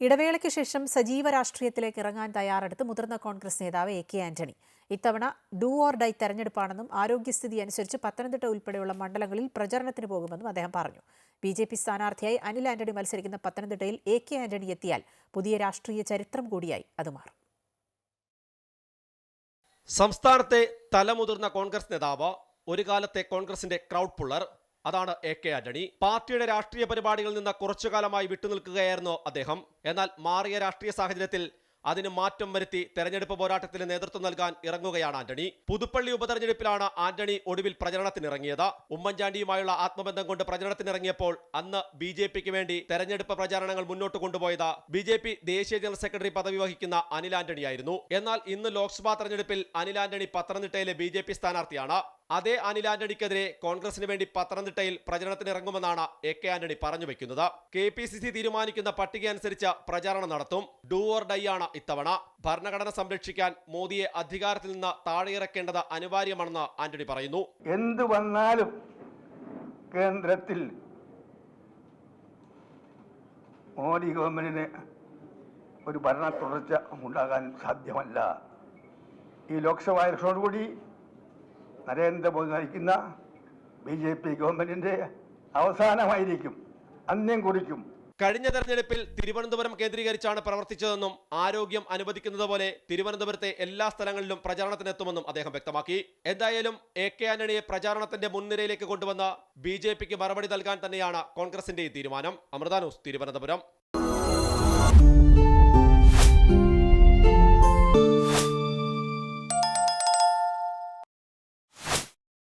ഇടവേളയ്ക്ക് ശേഷം സജീവ രാഷ്ട്രീയത്തിലേക്ക് ഇറങ്ങാൻ തയ്യാറെടുത്ത് മുതിർന്ന കോൺഗ്രസ് നേതാവ് എ കെ ആന്റണി. ഇത്തവണ ഡു ഓർ ഡൈ തെരഞ്ഞെടുപ്പാണെന്നും ആരോഗ്യസ്ഥിതി അനുസരിച്ച് പത്തനംതിട്ട ഉൾപ്പെടെയുള്ള മണ്ഡലങ്ങളിൽ പ്രചരണത്തിന് പോകുമെന്നും അദ്ദേഹം പറഞ്ഞു. ബി ജെ പി സ്ഥാനാർത്ഥിയായി അനിൽ ആന്റണി മത്സരിക്കുന്ന പത്തനംതിട്ടയിൽ എ കെ ആന്റണി എത്തിയാൽ പുതിയ രാഷ്ട്രീയ ചരിത്രം കൂടിയായി അത് മാറും. സംസ്ഥാനത്തെ തലമുതിർന്ന കോൺഗ്രസ് നേതാവ് ഒരു കാലത്തെ കോൺഗ്രസിന്റെ ക്രൗഡ് പുള്ളർ അതാണ് എ കെ ആന്റണി. പാർട്ടിയുടെ രാഷ്ട്രീയ പരിപാടികളിൽ നിന്ന് കുറച്ചു കാലമായി വിട്ടുനിൽക്കുകയായിരുന്നു അദ്ദേഹം. എന്നാൽ മാറിയ രാഷ്ട്രീയ സാഹചര്യത്തിൽ അതിന് മാറ്റം വരുത്തി തെരഞ്ഞെടുപ്പ് പോരാട്ടത്തിന് നേതൃത്വം നൽകാൻ ഇറങ്ങുകയാണ് ആന്റണി. പുതുപ്പള്ളി ഉപതെരഞ്ഞെടുപ്പിലാണ് ആന്റണി ഒടുവിൽ പ്രചരണത്തിനിറങ്ങിയത്. ഉമ്മൻചാണ്ടിയുമായുള്ള ആത്മബന്ധം കൊണ്ട് പ്രചരണത്തിനിറങ്ങിയപ്പോൾ അന്ന് ബി ജെ പിക്ക് വേണ്ടി തെരഞ്ഞെടുപ്പ് പ്രചാരണങ്ങൾ മുന്നോട്ട് കൊണ്ടുപോയത് ബി ജെ പി ദേശീയ ജനറൽ സെക്രട്ടറി പദവി വഹിക്കുന്ന അനിൽ ആന്റണിയായിരുന്നു. എന്നാൽ ഇന്ന് ലോക്സഭാ തെരഞ്ഞെടുപ്പിൽ അനിൽ ആന്റണി പത്തനംതിട്ടയിലെ ബി സ്ഥാനാർത്ഥിയാണ്. അതേ അനിൽ ആന്റണിക്കെതിരെ കോൺഗ്രസിന് വേണ്ടി പത്തനംതിട്ടയിൽ പ്രചരണത്തിനിറങ്ങുമെന്നാണ് എ കെ ആന്റണി പറഞ്ഞു വെക്കുന്നത്. കെ പി സി സി തീരുമാനിക്കുന്ന പട്ടിക അനുസരിച്ച് പ്രചാരണം നടത്തും. ഡൂ ഓർ ഡൈ ആണ് ഇത്തവണ. ഭരണഘടന സംരക്ഷിക്കാൻ മോദിയെ അധികാരത്തിൽ നിന്ന് താഴെയിറക്കേണ്ടത് അനിവാര്യമാണെന്ന് ആന്റണി പറയുന്നു. എന്ത് വന്നാലും കേന്ദ്രത്തിൽ മോദി ഗവൺമെന്റിന് ഒരു ഭരണ തുടർച്ച ഉണ്ടാകാൻ സാധ്യമല്ല. ഈ ലോക്സഭാ ഇലക്ഷനോടുകൂടി നരേന്ദ്രമോദി നയിക്കുന്ന ബി ജെ പി ഗവൺമെന്റിന്റെ അവസാനമായിരിക്കും. അന്ത്യം കുറിക്കും. കഴിഞ്ഞ തെരഞ്ഞെടുപ്പിൽ തിരുവനന്തപുരം കേന്ദ്രീകരിച്ചാണ് പ്രവർത്തിച്ചതെന്നും ആരോഗ്യം അനുവദിക്കുന്നത് പോലെ തിരുവനന്തപുരത്തെ എല്ലാ സ്ഥലങ്ങളിലും പ്രചാരണത്തിനെത്തുമെന്നും അദ്ദേഹം വ്യക്തമാക്കി. എന്തായാലും എ കെ ആന്റണിയെ പ്രചാരണത്തിന്റെ മുൻനിരയിലേക്ക് കൊണ്ടുവന്ന ബി ജെ പിക്ക് മറുപടി നൽകാൻ തന്നെയാണ് കോൺഗ്രസിന്റെ തീരുമാനം. അമൃത ന്യൂസ് തിരുവനന്തപുരം.